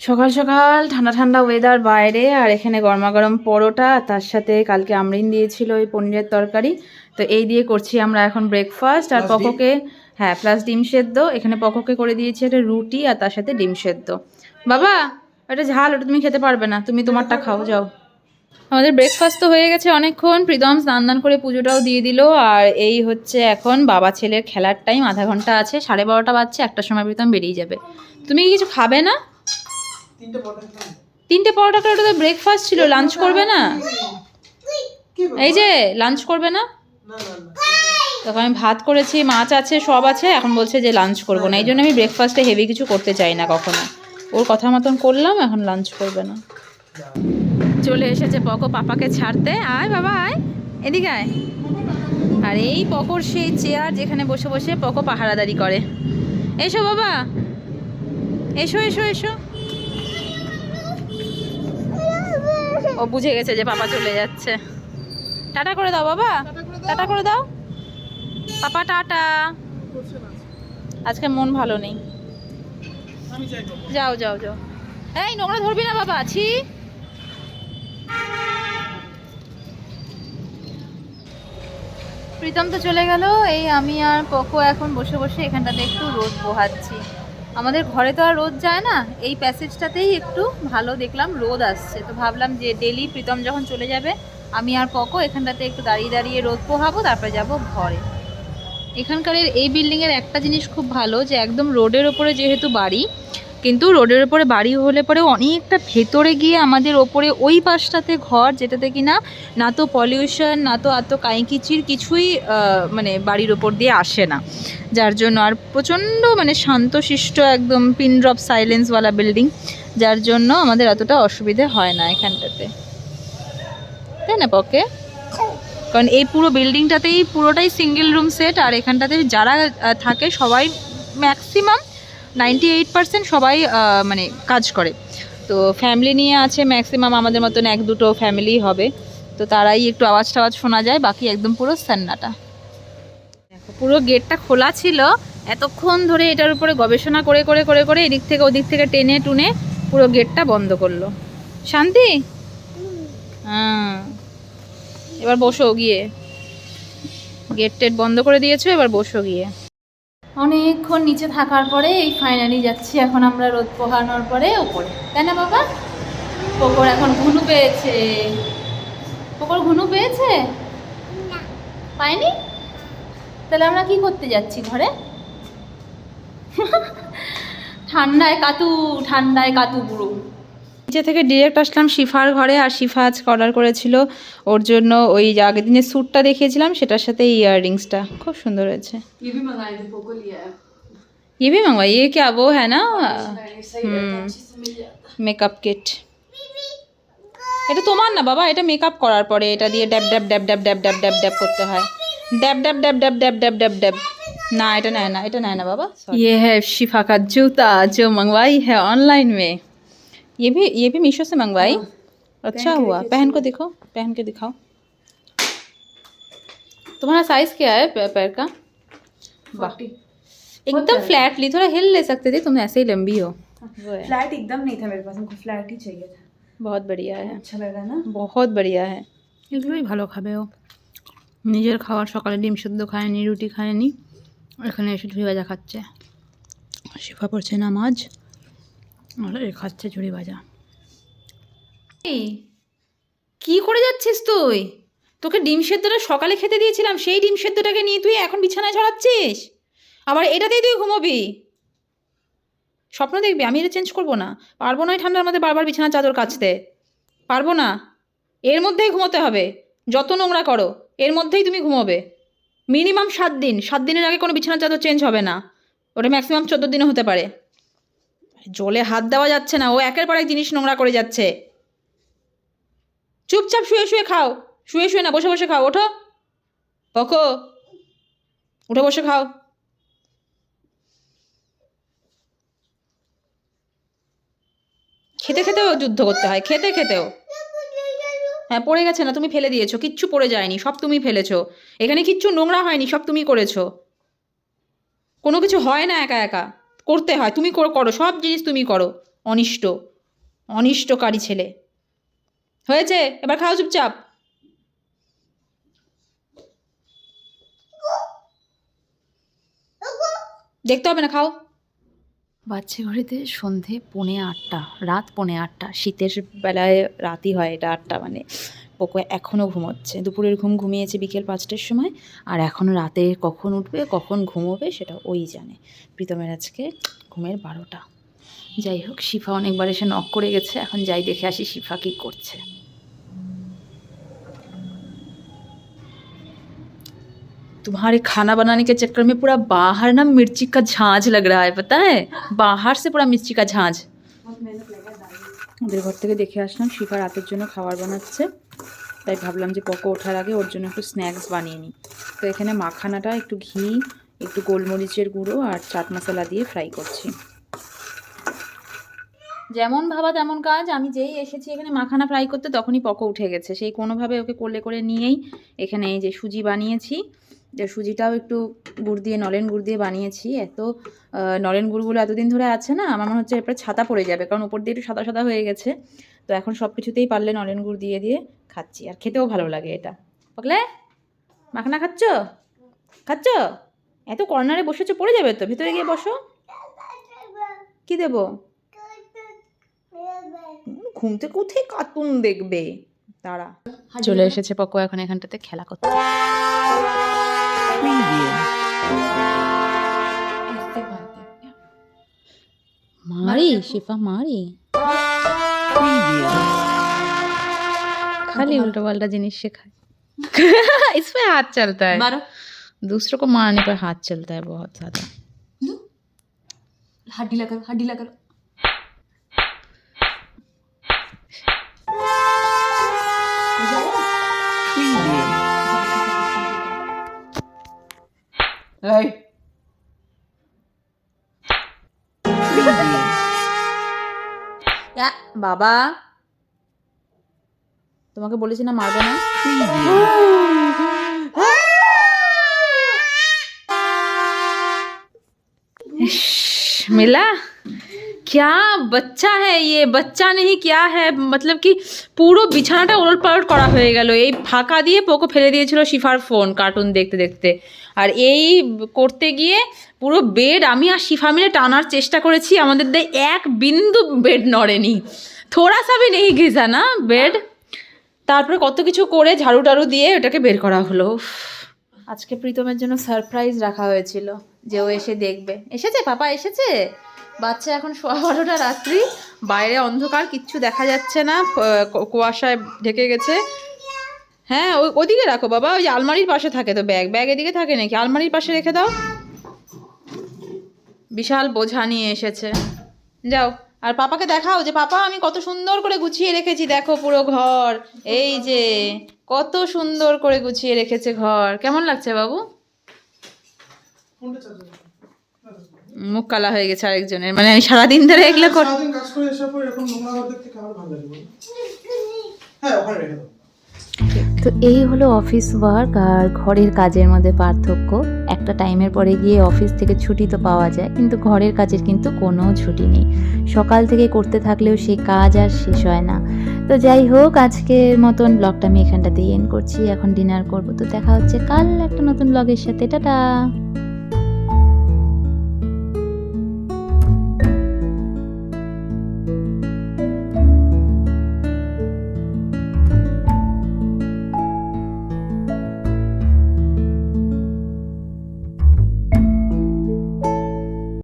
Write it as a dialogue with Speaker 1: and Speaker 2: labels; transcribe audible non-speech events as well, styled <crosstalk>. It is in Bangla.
Speaker 1: সকাল সকাল ঠান্ডা ঠান্ডা ওয়েদার বাইরে আর এখানে গরমা গরম পরোটা তার সাথে কালকে আমরিন দিয়েছিল ওই পনিরের তরকারি। তো এই দিয়ে করছি আমরা এখন ব্রেকফাস্ট আর পকোকে হ্যাঁ প্লাস ডিম সেদ্ধ। এখানে পকোকে করে দিয়েছি একটা রুটি আর তার সাথে ডিম সেদ্ধ। বাবা এটা ঝাল ওটা তুমি খেতে পারবে না। তুমি তোমারটা খাও যাও। আমাদের ব্রেকফাস্ট তো হয়ে গেছে অনেকক্ষণ। প্রীতম স্নান দান করে পুজোটাও দিয়ে দিল। আর এই হচ্ছে এখন বাবা ছেলের খেলার টাইম আধা ঘণ্টা আছে সাড়ে বারোটা বাজছে একটা সময় প্রীতম বেরিয়ে যাবে। তুমি কি কিছু খাবে না?
Speaker 2: তিনটে পরোটা
Speaker 1: ওটা তো ব্রেকফাস্ট ছিল লাঞ্চ করবে না? এই যে লাঞ্চ করবে না? তখন আমি ভাত করেছি মাছ আছে সব আছে এখন বলছে যে লাঞ্চ করব না। এই জন্য আমি ব্রেকফাস্টে হেভি কিছু করতে চাই না কখনো। ওর কথা মতন করলাম এখন লাঞ্চ করবে না। চলে এসেছে পকো পাপাকে ছাড়তে। আয় বাবা আয়। এদিকে আয়। আর এই পকোর সেই চেয়ার যেখানে বসে বসে পকো পাহারাদারি করে। এসো বাবা। এসো এসো এসো। ও বুঝে গেছে যে পাপা চলে যাচ্ছে। টাটা করে দাও বাবা। টাটা করে দাও। Papa, tata. আজকে মন ভালো নেই। যাও যাও যাও। এই, নোংরা ধরবি না বাবা আছি প্রীতম তো চলে গেল। এই আমি আর পকো এখন বসে বসে এখানটাতে একটু রোদ পোহাচ্ছি আমাদের ঘরে তো আর রোদ যায় না, এই প্যাসেজটাতেই একটু ভালো দেখলাম রোদ আসছে। তো ভাবলাম যে ডেলি প্রীতম যখন চলে যাবে, আমি আর পকো এখানটাতে একটু দাঁড়িয়ে দাঁড়িয়ে রোদ পোহাবো, তারপরে যাব ঘরে। এখানকার এই বিল্ডিংয়ের একটা জিনিস খুব ভালো যে একদম রোডের ওপরে যেহেতু বাড়ি কিন্তু রোডের ওপরে বাড়ি হলে পরে অনেকটা ভেতরে গিয়ে আমাদের ওপরে ওই পাশটাতে ঘর, যেটাতে কিনা না তো পলিউশন না তো এত কাঁইকিচির কিছুই মানে বাড়ির ওপর দিয়ে আসে না। যার জন্য আর প্রচণ্ড মানে শান্তশিষ্ট একদম পিন ড্রপ সাইলেন্সওয়ালা বিল্ডিং যার জন্য আমাদের এতটা অসুবিধে হয় না এখানটাতে। তাই না পকে কারণ এই পুরো বিল্ডিংটাতেই পুরোটাই সিঙ্গেল রুম সেট আর এখানটাতে যারা থাকে সবাই ম্যাক্সিমাম নাইনটি এইট পার্সেন্ট সবাই মানে কাজ করে। তো ফ্যামিলি নিয়ে আছে ম্যাক্সিমাম আমাদের মতন এক দুটো ফ্যামিলি হবে। তো তারাই একটু আওয়াজ টাওয়াজ শোনা যায়, বাকি একদম পুরো সান্নাটা দেখো, পুরো গেটটা খোলা ছিল। এতক্ষণ ধরে এটার উপরে গবেষণা করে করে করে করে এদিক থেকে ওদিক থেকে টেনে টুনে পুরো গেটটা বন্ধ করল। শান্তি? হ্যাঁ। এবার বসো গিয়ে। গেট টেট বন্ধ করে দিয়েছ, এবার বসো গিয়ে। অনেকক্ষণ নিচে থাকার পরে এই ফাইনালি যাচ্ছি। এখন আমরা রোদ পোহানোর পরে ওপরে। তাই না বাবা? পোকর এখন ঘুনু পেয়েছে। পোকর ঘুনু পেয়েছে? পায়নি তাহলে আমরা কি করতে যাচ্ছি ঘরে? <laughs> ঠান্ডায় কাতু ঠান্ডায় কাতু পুরো নিচে থেকে ডিরেক্ট আসলাম শিফার ঘরে আর শিফা আজকে অর্ডার করেছিল ওর জন্য ওই যে আগের দিনের স্যুটটা দেখিয়েছিলাম সেটার সাথে ইয়াররিংসটা খুব সুন্দর হয়েছে
Speaker 3: ये भी मंगाए थे पोको लिया है
Speaker 1: ये भी मंगवाई ये क्या वो है ना
Speaker 3: सही रहता है, अच्छे से मिल जाता
Speaker 1: মেকআপ কিট এটা তোমার না বাবা এটা মেকআপ করার পরে এটা দিয়ে ড্যাব ড্যাব ড্যাব ড্যাব ড্যাব ড্যাব ড্যাব ড্যাব করতে হয় ড্যাব ড্যাব ড্যাব ড্যাব ড্যাব ড্যাব ড্যাব ড্যাব ना এটা নেয় ना এটা নেয় ना बाबा ये है शिफा का जूता जो मंगवाई है ऑनलाइन में ये भी ये भी मीशो से मंगवाई अच्छा हुआ पहन को दिखाओ पहन के दिखाओ तुम्हारा साइज क्या है पै- पैर का वाह एकदम फ्लैटली थोड़ा हिल ले सकते थे तुम ऐसे ही लंबी हो वो है
Speaker 3: फ्लैट एकदम नहीं था मेरे पास हमको फ्लैट ही चाहिए था
Speaker 1: बहुत बढ़िया है
Speaker 3: अच्छा लगा ना
Speaker 1: বহুত बढ़िया है এগুলোই ভালো খাবে ও নিজের খাওয়ার সকালে ডিম সেদ্ধ খায়নি রুটি খায়নি এখানে এসে ঝুড়ি ভাজা খাচ্ছে শিফা পড়ছে নামাজ আর এ খাচ্ছে ঝুড়ি ভাজা। কি করে যাচ্ছিস তুই? তোকে ডিম সেদ্ধটা সকালে খেতে দিয়েছিলাম, সেই ডিম সেদ্ধটাকে নিয়ে তুই এখন বিছানায় ছড়াচ্ছিস আবার এটাতেই তুই ঘুমোবি? স্বপ্ন দেখবি, আমি এটা চেঞ্জ করব না। পারব না ঠান্ডার মধ্যে বারবার বিছানা চাদর কাচতে। পারব না। এর মধ্যেই ঘুমোতে হবে। যত নোংরা করো, এর মধ্যেই তুমি ঘুমোবে। মিনিমাম সাত দিন। সাত দিনের আগে কোনো বিছানার চাদর চেঞ্জ হবে না। ওটা ম্যাক্সিমাম চোদ্দ দিনও হতে পারে। জলে হাত দেওয়া যাচ্ছে না, ও একের পর এক জিনিস নোংরা করে যাচ্ছে। চুপচাপ শুয়ে শুয়ে খাও, শুয়ে শুয়ে না, বসে বসে খাও, ওঠো। পকো উঠে বসে খাও। খেতে খেতেও যুদ্ধ করতে হয়, খেতে খেতেও। হ্যাঁ পড়ে গেছে না, তুমি ফেলে দিয়েছ, কিচ্ছু পড়ে যায়নি, সব তুমি ফেলেছো। এখানে কিচ্ছু নোংরা হয়নি, সব তুমি করেছ। কোনো কিছু হয় না একা একা। করতে হয়। তুমি করো সব জিনিস তুমি করো। অনিষ্ট, অনিষ্টকারী ছেলে। হয়েছে? এবার খাও চুপচাপ। দেখতে হবে না, খাও। বাচ্চা ঘড়িতে সন্ধে পৌনে আটটা, রাত পৌনে আটটা, শীতের বেলায় রাতই হয় এটা আটটা মানে। পোকো এখনও ঘুমোচ্ছে। দুপুরের ঘুম ঘুমিয়েছে বিকেল পাঁচটার সময়, আর এখন রাতে কখন উঠবে, কখন ঘুমোবে সেটা ওই জানে। প্রীতমের আজকে ঘুমের বারোটা। যাই হোক, শিফা অনেকবার এসে নক করে গেছে, এখন যাই দেখে আসি শিফা কী করছে। तुम्हारे खाना बनाने के चक्कर में पूरा बाहर ना मिर्ची का झांझ लग रहा है पता है बाहर से पूरा मिर्ची का झांझ
Speaker 3: बहुत मेहनत लगा दादी
Speaker 1: ওদের ঘর থেকে দেখে আসলাম শিফা রাতের জন্য খাবার বানাচ্ছে তাই ভাবলাম যে পকো ওঠার আগে ওর জন্য একটু স্ন্যাক্স বানিয়ে নিই তো এখানে মাখানাটা একটু ঘি একটু গোলমরিচের গুঁড়ো আর চাট মশলা দিয়ে ফ্রাই করছি যেমন ভাবা তেমন কাজ আমি যেই এসেছি এখানে মাখানা ফ্রাই করতে তখনই পকো উঠে গেছে সেই কোনোভাবে ওকে কোলে করে নিয়েই এখানে এই যে সুজি বানিয়েছি যে সুজিটাও একটু গুড় দিয়ে, নলেন গুড় দিয়ে বানিয়েছি। এত নলেন গুড়গুলো এতদিন ধরে আছে না, আমার মনে হচ্ছে এরপরে ছাতা পড়ে যাবে, কারণ উপর দিয়ে একটু সাদা সাদা হয়ে গেছে। তো এখন সব কিছুতেই পারলে নলেন গুড় দিয়ে দিয়ে খাচ্ছি, আর খেতেও ভালো লাগে এটা। বকলে মাখনা খাচ্ছ? খাচ্ছ? এত কর্নারে বসেছো, পড়ে যাবে তো, ভিতরে গিয়ে বসো। কি দেবো? ঘুম থেকে উঠে কার্টুন দেখবে। তারা চলে এসেছে পকো এখন এখানটাতে খেলা করতে
Speaker 3: ऐसे मारते हैं
Speaker 1: मारी शिफा मारी खाली उल्टा पल्टा जिनिस सिखाए <laughs> इस पे हाथ चलता है
Speaker 3: मारो
Speaker 1: दूसरों को मारने पर हाथ चलता है बहुत ज्यादा
Speaker 3: लो हाथ ढीला करो
Speaker 1: বাবা তোমাকে বলেছি না মারবে না इश, मिला क्या বাচ্চা है ये বাচ্চা नहीं क्या है मतलब কি পুরো বিছানাটা ওলট পালট করা হয়ে গেল এই ফাঁকা দিয়ে পোকো ফেলে দিয়েছিল শিফার ফোন কার্টুন দেখতে দেখতে আর এই করতে গিয়ে পুরো বেড আমি আর শিফা মিলে টানার চেষ্টা করেছি, আমাদের দিয়ে এক বিন্দু বেড নড়েনি। থোড়া সাবি নেই ঘিসা না বেড তারপরে কত কিছু করে ঝাড়ু টাড়ু দিয়ে ওটাকে বের করা হলো। আজকে প্রীতমের জন্য সারপ্রাইজ রাখা হয়েছিল, যে ও এসে দেখবে। এসেছে? পাপা, এসেছে? বাচ্চা এখন সোয়া বারোটা রাত্রি, বাইরে অন্ধকার, কিচ্ছু দেখা যাচ্ছে না কুয়াশায় ঢেকে গেছে। হ্যাঁ ওই ওদিকে রাখো বাবা ওই যে আলমারির পাশে থাকে তো ব্যাগ। ব্যাগ এদিকে থাকে নাকি? আলমারির পাশে রেখে দাও। বিশাল বোঝা নিয়ে এসেছে। যাও আর পাপাকে দেখাও যে পাপা আমি কত সুন্দর করে গুছিয়ে রেখেছি দেখো পুরো ঘর। এই যে কত সুন্দর করে গুছিয়ে রেখেছে ঘর। কেমন লাগছে বাবু? মুখ কালা হয়ে গেছে আরেকজনের। মানে আমি সারাদিন ধরে এগুলো কর
Speaker 2: কাজ করে? হ্যাঁ ওখানে রেখে দাও।
Speaker 4: তো এই হলো অফিস ওয়ার্ক আর ঘরের কাজের মধ্যে পার্থক্য। একটা টাইমের পরে গিয়ে অফিস থেকে ছুটি তো পাওয়া যায়, কিন্তু ঘরের কাজের কিন্তু কোনো ছুটি নেই। সকাল থেকে করতে থাকলেও সেই কাজ আর শেষ হয় না। তো যাই হোক, আজকের মতন ব্লগটা আমি এখানটাতেই এন করছি। এখন ডিনার করব। তো দেখা হচ্ছে কাল একটা নতুন ব্লগের সাথে। টাটা!